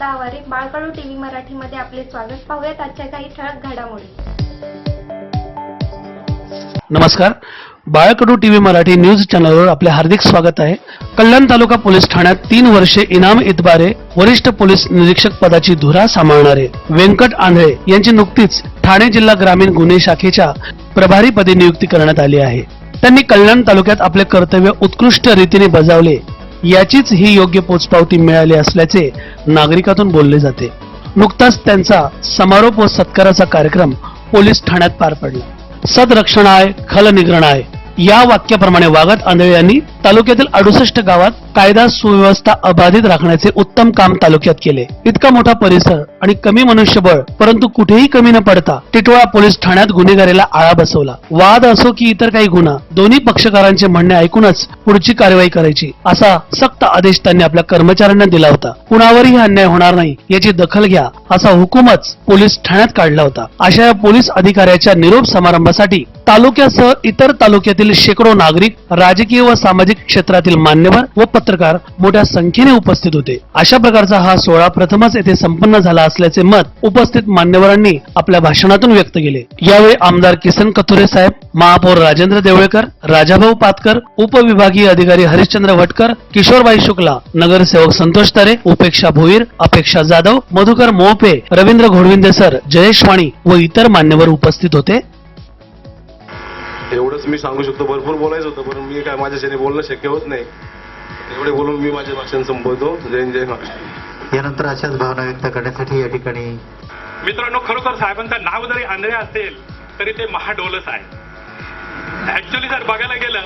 श्रद्धा Aware बाळकडू TV मराठीमध्ये आपले स्वागत. पाहूयात आजच्या काही ठळक घडामोडी. नमस्कार. बाळकडू टीव्ही मराठी न्यूज चॅनलवर आपले हार्दिक स्वागत आहे. कल्याण तालुका पोलीस ठाण्यात तीन वर्षे इनाम इतबारे वरिष्ठ पोलीस निरीक्षक पदाची धुरा सांभाळणारे व्यंकट आंधळे यांची नुकतीच ठाणे जिल्हा ग्रामीण गुन्हे शाखेच्या प्रभारीपदी नियुक्ती करण्यात आली आहे. त्यांनी कल्याण तालुक्यात आपले कर्तव्य उत्कृष्ट रीतीने बजावले. याचीच ही योग्य पोचपावती मिळाली असल्याचे नागरिकातून बोलले जाते. नुकताच त्यांचा समारोप व सत्काराचा कार्यक्रम पोलीस ठाण्यात पार पडला. सदरक्षणाय खलनिग्रणाय या वाक्याप्रमाणे वागत आंधळे यांनी तालुक्यातील अडुसष्ट गावात कायदा सुव्यवस्था अबाधित राखण्याचे उत्तम काम तालुक्यात केले. इतका मोठा परिसर आणि कमी मनुष्यबळ परंतु कुठेही कमी न पडता टिटोळा पोलीस ठाण्यात गुन्हेगारीला आळा बसवला. वाद असो की इतर काही गुन्हा दोन्ही पक्षकारांचे म्हणणे ऐकूनच पुढची कारवाई करायची असा सक्त आदेश त्यांनी आपल्या कर्मचाऱ्यांना दिला होता. कुणावरही अन्याय होणार नाही याची दखल घ्या असा हुकूमच पोलीस ठाण्यात काढला होता. अशा या पोलीस अधिकाऱ्याच्या निरोप समारंभासाठी तालुक्यासह इतर तालुक्यातील शेकडो नागरिक राजकीय व सामाजिक क्षेत्रातील मान्यवर व पत्रकार मोठ्या संख्येने उपस्थित होते. अशा प्रकारचा हा सोहळा प्रथमच येथे संपन्न झाला असल्याचे मत उपस्थित मान्यवरांनी आपल्या भाषणातून व्यक्त केले. यावेळी आमदार किसन कथुरे साहेब महापौर राजेंद्र देवळेकर राजाभाऊ पातकर उपविभागीय अधिकारी हरिश्चंद्र भटकर किशोरबाई शुक्ला नगरसेवक संतोष तारे उपेक्षा भोईर अपेक्षा जाधव मधुकर मोपे रवींद्र घोडविंदे सर जयेश वाणी व इतर मान्यवर उपस्थित होते. एवढंच मी सांगू शकतो. भरपूर बोलायचं होतं पण मी काय माझ्याच्याने बोलणं शक्य होत नाही. एवढे बोलून मी माझे भाषण संपवतो. जय जय महाराष्ट्र. यानंतर अशाच भावना व्यक्त करण्यासाठी या ठिकाणी मित्रांनो खरोखर साहेबांचं नाव जरी आंधळे असेल तरी ते महाडोलच आहे ऍक्च्युली जर बघायला गेलं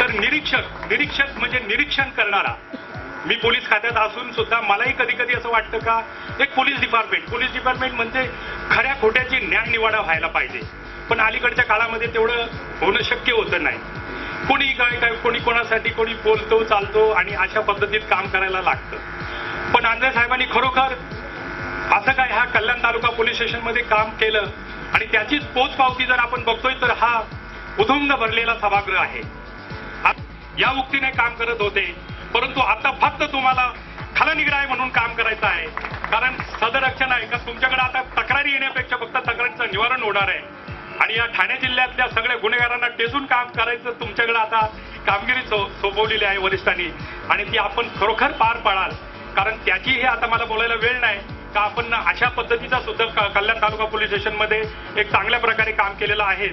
तर निरीक्षक निरीक्षक म्हणजे निरीक्षण करणारा. मी पोलीस खात्यात असून सुद्धा मलाही कधी कधी असं वाटतं का एक पोलीस डिपार्टमेंट पोलीस डिपार्टमेंट म्हणजे खऱ्या खोट्याची न्याय निवाडा व्हायला पाहिजे. पण अलीकडच्या काळामध्ये तेवढं होणं शक्य होतं नाही. कोणी काय काय कोणी कोणासाठी कोणी बोलतो चालतो आणि अशा पद्धतीत काम करायला लागतं. पण आंध्रे साहेबांनी खरोखर असं काय हा कल्याण तालुका पोलीस स्टेशनमध्ये काम केलं आणि त्याचीच पोचपावती जर आपण बघतोय तर हा उधुंग भरलेला सभागृह आहे. या उक्तीने काम करत होते परंतु आता फक्त तुम्हाला खलनिग्राय म्हणून काम करायचं आहे. कारण सदरक्षण आहे. का तुमच्याकडे आता तक्रारी येण्यापेक्षा फक्त तक्रारीचं निवारण होणार आहे? आणि या ठाणे जिल्ह्यातल्या सगळ्या गुन्हेगारांना टेचून काम करायचं तुमच्याकडे आता कामगिरी सो- सोपवलेली आहे वरिष्ठांनी. आणि ती आपण खरोखर पार पाडाल. कारण त्याची हे आता मला बोलायला वेळ नाही. का आपण अशा पद्धतीचा सुद्धा कल्याण तालुका पोलीस स्टेशनमध्ये एक चांगल्या प्रकारे काम केलेलं आहे.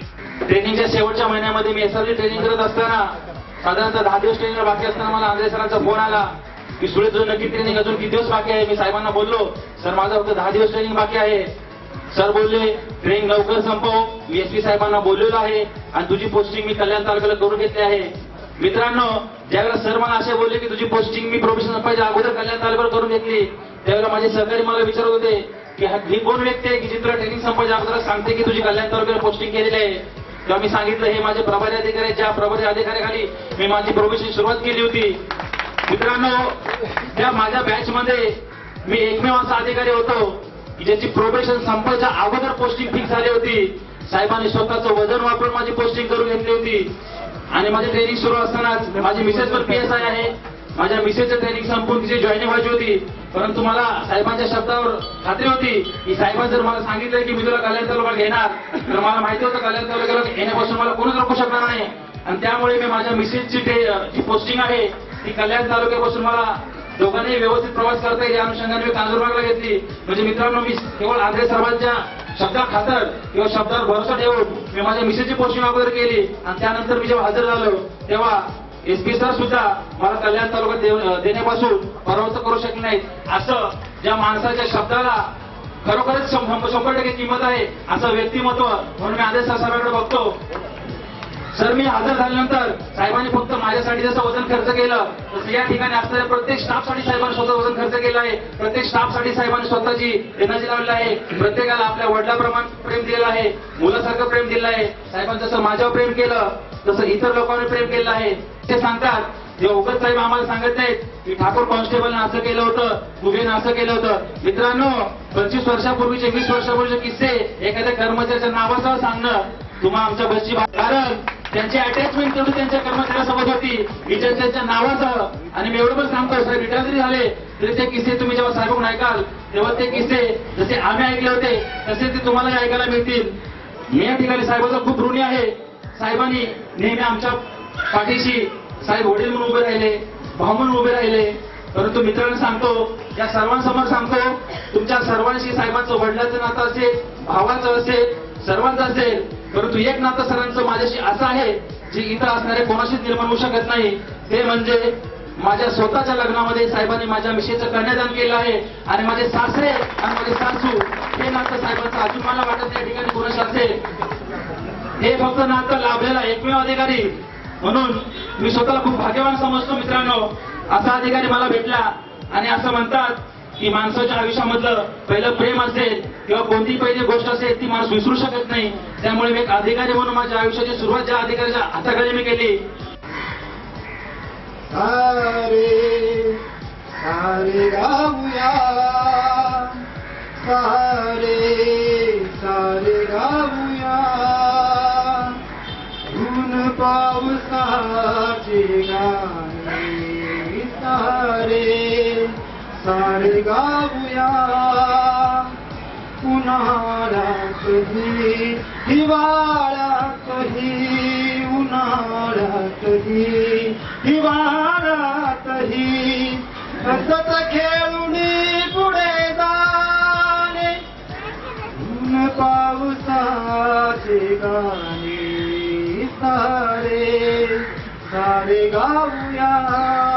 ट्रेनिंगच्या शेवटच्या महिन्यामध्ये मी एसआरची ट्रेनिंग करत असताना साधारणतः दहा दिवस ट्रेनिंग बाकी असताना मला आंध्रे सरांचा फोन आला. की सुळे तुझं नक्की ट्रेनिंग अजून किती दिवस बाकी आहे? मी साहेबांना बोललो सर माझं फक्त दहा दिवस ट्रेनिंग बाकी आहे. सर बोलले ट्रेनिंग लवकर संपव. मी एस पी साहेबांना बोललेलो आहे आणि तुझी पोस्टिंग मी कल्याण तालुक्याला करून घेतली आहे. मित्रांनो ज्यावेळेला सर मला असे बोलले की तुझी पोस्टिंग मी प्रोफेशनल पाहिजे अगोदर कल्याण तालुक्याला करून घेतली. त्यावेळेला माझे सहकारी मला विचारत होते की ही कोण व्यक्ती आहे? की जी ट्रेनिंग संपायच्या अगोदर सांगते की तुझी कल्याण तालुक्याला पोस्टिंग केलेली आहे? तेव्हा मी सांगितलं हे माझे प्रभारी अधिकारी आहेत, ज्या प्रभारी अधिकाऱ्याखाली मी माझी प्रोफेशन सुरुवात केली होती. मित्रांनो त्या माझ्या बॅच मध्ये मी एकमेव असा अधिकारी होतो. ज्याची प्रोबेशन संपायच्या अगोदर पोस्टिंग फिक्स झाली होती साहेबांनी स्वतःचं वजन वापरून माझी पोस्टिंग करून घेतली होती. आणि माझी ट्रेनिंग सुरू असतानाच माझी मिसेस पण पी एस आय आहे. माझ्या मिसेसचं ट्रेनिंग संपून तिची जॉईनिंग व्हायची होती. परंतु मला साहेबांच्या शब्दावर खात्री होती की साहेबांनी जर मला सांगितलं की मी तुला कल्याण तालुका घेणार तर मला माहिती होतं कल्याण तालुक्याला येण्यापासून मला कोणीच रोखू शकणार नाही. आणि त्यामुळे मी माझ्या मिसेसची जी पोस्टिंग आहे ती कल्याण तालुक्यापासून मला लोकांनी व्यवस्थित प्रवास करता येईल या अनुषंगाने मी कांजूरबागला घेतली. म्हणजे मित्रांनो मी केवळ आंध्रे सर्वांच्या शब्दा खातर किंवा शब्दावर भरोसा ठेवून मी माझ्या मिसेसची पोस्टिंग अगोदर केली आणि त्यानंतर मी जेव्हा हजर झालो तेव्हा एस पी सर सुद्धा मला कल्याण तालुक्यात देण्यापासून परावृत्त करू शकले नाहीत. असं ज्या माणसाच्या शब्दाला खरोखरच शंभर टक्के किंमत आहे असं व्यक्तिमत्व म्हणून मी आदेश साहेबांकडे बघतो. सर मी हजर झाल्यानंतर साहेबांनी फक्त माझ्यासाठी जसं वजन खर्च केलं तसं या ठिकाणी असणाऱ्या प्रत्येक स्टाफसाठी साहेबांनी स्वतः वजन खर्च केलं आहे. प्रत्येक स्टाफसाठी साहेबांनी स्वतःची एनर्जी लावली आहे. प्रत्येकाला आपल्या वडिलाप्रमाणे प्रेम दिलेलं आहे. मुलासारखं प्रेम दिलं आहे. साहेबांनी जसं माझ्यावर प्रेम केलं तसं इतर लोकांनी प्रेम केलं आहे. ते सांगतात जे उगत साहेब आम्हाला सांगत नाहीत की ठाकूर कॉन्स्टेबलनं असं केलं होतं मुगेनं असं केलं होतं. मित्रांनो पंचवीस वर्षापूर्वीचे वीस वर्षापूर्वीचे किस्से एखाद्या कर्मचाऱ्याच्या नावासह सांगणं तुम्हा आमच्या बसची कारण त्यांची अटॅचमेंट तेवढी त्यांच्या कर्मचाऱ्यासोबत होती. विचार त्यांच्या नावाचं आणि मी एवढं पण सांगतो साहेब रिटायर जरी झाले तरी ते किस्से तुम्ही जेव्हा साहेबकडून ऐकाल तेव्हा ते किस्से जसे आम्ही ऐकले होते तसे ते तुम्हालाही ऐकायला मिळतील. मी या ठिकाणी साहेबाचा खूप ऋणी आहे. साहेबांनी नेहमी आमच्या पाठीशी साहेब वडील म्हणून उभे राहिले भाऊ म्हणून उभे राहिले. परंतु मित्रांनो सांगतो या सर्वांसमोर सांगतो तुमच्या सर्वांशी साहेबांचं वडिलाचं नातं असेल भावाचं असेल सर्वांचं असेल परंतु एक नातं सरांचं माझ्याशी असं आहे जे इथं असणारे कोणाशीच निर्माण होऊ शकत नाही. ते म्हणजे माझ्या स्वतःच्या लग्नामध्ये साहेबांनी माझ्या मिशेचं कन्यादान केलं आहे आणि माझे सासरे आणि माझे सासू हे नातं साहेबांचं अजून मला वाटत या ठिकाणी कोणाशी असेल. हे फक्त नातं लाभलेला एकमेव अधिकारी. म्हणून मी स्वतःला खूप भाग्यवान समजतो मित्रांनो. असा अधिकारी मला भेटला आणि असं म्हणतात की माणसाच्या आयुष्यामधलं पहिलं प्रेम असेल किंवा कोणती पहिली गोष्ट असेल ती माणूस विसरू शकत नाही. त्यामुळे मी एक अधिकारी म्हणून माझ्या आयुष्याची सुरुवात ज्या अधिकाऱ्याच्या हाताखाली मी केली. सारे सारे गाऊया. सारे सारे गाऊया. ऊन पावसाचे गा सारे गाऊया उन्हाळा कधी हिवाळा कधी उन्हाळा कधी हिवाळा कधी. हसत खेळून पुढे जाणे ऊन पावसाचे गाणे सारे सारे गाऊया.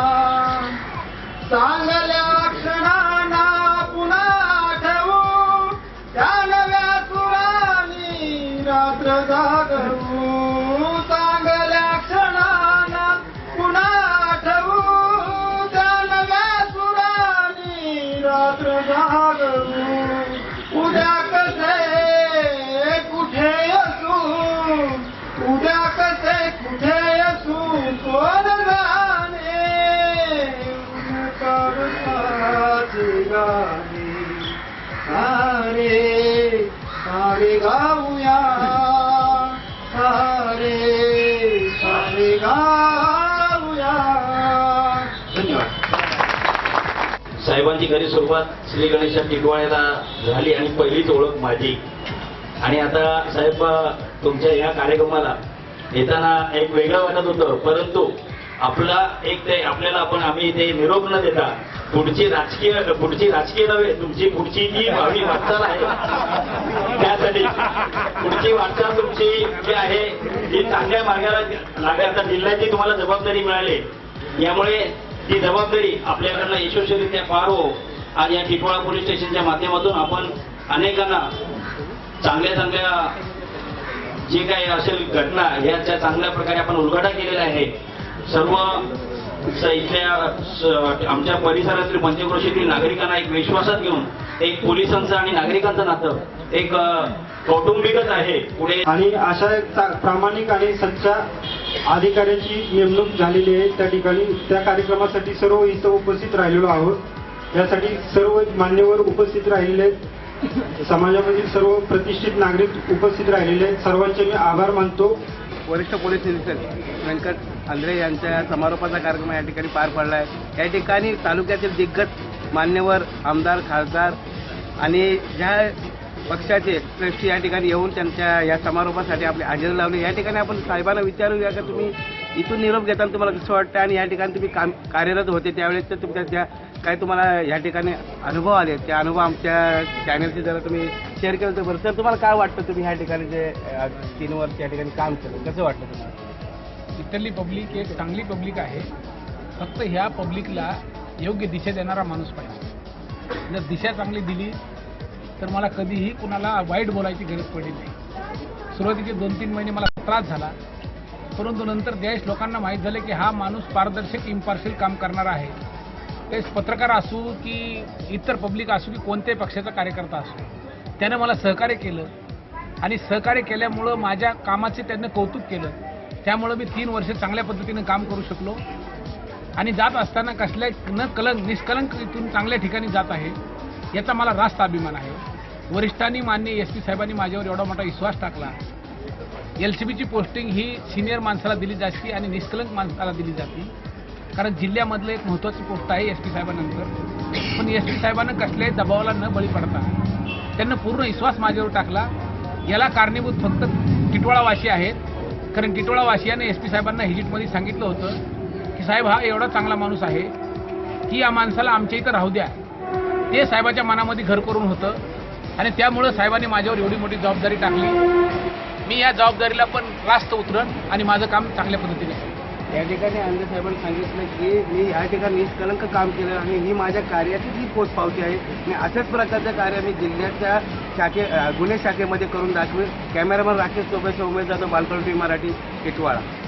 सारे गाऊया. सारे सारे गाऊया. धन्यवाद. साहेबांची खरी सुरुवात श्री गणेशा टिटवाळ्याला झाली आणि पहिलीच ओळख माझी. आणि आता साहेब तुमच्या या कार्यक्रमाला येताना एक वेगळं वाटत होतं परंतु आपला एक ते आपल्याला आपण आम्ही ते निरोप न देता पुढची राजकीय पुढची राजकीय नव्हे तुमची पुढची जी भावी वाटचाल आहे त्यासाठी. पुढची वाटचाल तुमची जी आहे ही चांगल्या मार्गाला लागायचा जिल्ह्याची तुम्हाला जबाबदारी मिळाली. यामुळे ती जबाबदारी आपल्याकडनं यशस्वीरित्या पार हो. आणि या टिटवाळा पोलीस स्टेशनच्या माध्यमातून आपण अनेकांना चांगल्या चांगल्या जे काही असेल घटना याच्या चांगल्या प्रकारे आपण उलगडा केलेला आहे सर्व इथल्या आमच्या परिसरातील पंचक्रोशीतील नागरिकांना एक विश्वासात घेऊन एक पोलिसांचं आणि नागरिकांचं नातं एक कौटुंबिकच आहे. पुढे आणि अशा एक प्रामाणिक आणि सच्चा अधिकाऱ्याची नेमणूक झालेली आहे त्या ठिकाणी. त्या कार्यक्रमासाठी सर्व इथं उपस्थित राहिलेलो आहोत. यासाठी सर्व मान्यवर उपस्थित राहिलेले आहेत. समाजामधील सर्व प्रतिष्ठित नागरिक उपस्थित राहिलेले आहेत. सर्वांचे मी आभार मानतो. वरिष्ठ पोलीस निरीक्षक व्यंकट आंध्रे यांच्या समारोपाचा कार्यक्रम या ठिकाणी पार पडला आहे या ठिकाणी तालुक्यातील दिग्गज मान्यवर आमदार खासदार आणि ज्या पक्षाचे श्रेष्ठी या ठिकाणी येऊन त्यांच्या या समारोपासाठी आपली हजेरी लावली. या ठिकाणी आपण साहेबांना विचारूया का? तुम्ही इथून निरोप घेताना तुम्हाला कसं वाटतं आणि या ठिकाणी तुम्ही काम कार्यरत होते त्यावेळेस तर तुमच्या त्या काय तुम्हाला या ठिकाणी अनुभव आले? त्या अनुभव आमच्या चॅनलचे जरा तुम्ही शेअर केलं तर बरं. तर तुम्हाला काय वाटतं तुम्ही ह्या ठिकाणी जे तीन वर्ष या ठिकाणी काम केलं कसं वाटतं तुम्हाला? इथली पब्लिक एक चांगली पब्लिक आहे. फक्त ह्या पब्लिकला योग्य दिशा देणारा माणूस पाहिजे. जर दिशा चांगली दिली तर मला कधीही कुणाला वाईट बोलायची गरज पडली नाही. सुरुवातीचे दोन तीन महिने मला त्रास झाला. परंतु नंतर देश लोकांना माहीत झाले की हा माणूस पारदर्शक इम्पार्शियल काम करणारा आहे. ते पत्रकार असू की इतर पब्लिक असू की कोणत्याही पक्षाचा कार्यकर्ता असू. त्यानं मला सहकार्य केलं. आणि सहकार्य केल्यामुळं माझ्या कामाचे त्यानं कौतुक केलं. त्यामुळं मी तीन वर्ष चांगल्या पद्धतीनं काम करू शकलो. आणि जात असताना कसल्या न कलंक निष्कलंक इथून चांगल्या ठिकाणी जात आहे याचा मला रास्त अभिमान आहे. वरिष्ठांनी मान्य एस पी साहेबांनी माझ्यावर एवढा मोठा विश्वास टाकला. एल सी बीची पोस्टिंग ही सिनियर माणसाला दिली जाते आणि निष्कलंक माणसाला दिली जाते. कारण जिल्ह्यामधलं एक महत्त्वाची पोस्ट आहे एस पी साहेबांनंतर. पण एस पी साहेबांना कसल्याही दबावाला न बळी पडता त्यांना पूर्ण विश्वास माझ्यावर टाकला. याला कारणीभूत फक्त टिटवाळावासी आहेत. कारण टिटवाळावासियाने एस पी साहेबांना हिजिटमध्ये सांगितलं होतं की साहेब हा एवढा चांगला माणूस आहे की या माणसाला आमच्या इथं राहू द्या. ते साहेबाच्या मनामध्ये घर करून होतं. आणि त्यामुळं साहेबांनी माझ्यावर एवढी मोठी जबाबदारी टाकली. मी या जबाबदारीला पण रास्त उतरण आणि माझं काम चांगल्या पद्धतीने या ठिकाणी अंधे साहेबांनी सांगितलं की मी या ठिकाणी निष्कलंक काम केलं आणि ही माझ्या कार्याचीच ही पोच पावती आहे मी अशाच प्रकारचं कार्य मी जिल्ह्याच्या शाखे गुन्हे शाखेमध्ये करून दाखवेल कॅमेरामन राकेश चोपेचा उमेद जाधव बालकवटी मराठी टिटवाळा